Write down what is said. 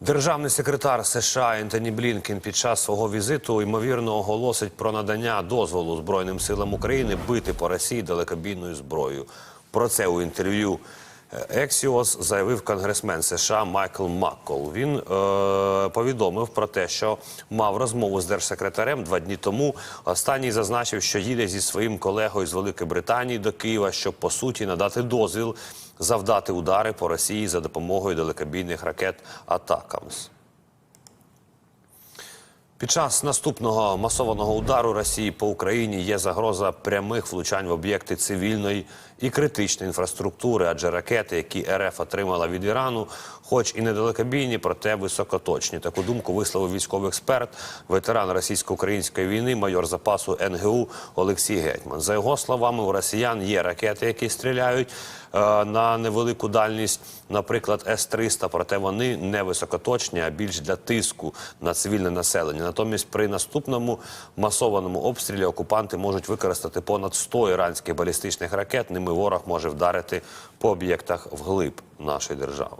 Державний секретар США Ентоні Блінкен під час свого візиту ймовірно оголосить про надання дозволу Збройним силам України бити по Росії далекобійною зброєю. Про це у інтерв'ю Ексіос заявив конгресмен США Майкл Маккол. Він е, повідомив про те, що мав розмову з держсекретарем два дні тому. Останній зазначив, що їде зі своїм колегою з Великої Британії до Києва, щоб по суті надати дозвіл завдати удари по Росії за допомогою далекобійних ракет Атакамс. Під час наступного масованого удару Росії по Україні є загроза прямих влучань в об'єкти цивільної і критичної інфраструктури, адже ракети, які РФ отримала від Ірану, хоч і недалекобійні, проте високоточні. Таку думку висловив військовий експерт, ветеран російсько-української війни, майор запасу НГУ Олексій Гетьман. За його словами, у росіян є ракети, які стріляють е, на невелику дальність, наприклад, С-300, проте вони не високоточні, а більш для тиску на цивільне населення. Натомість при наступному масованому обстрілі окупанти можуть використати понад 100 іранських балістичних ракет. Ними ворог може вдарити по об'єктах вглиб нашої держави.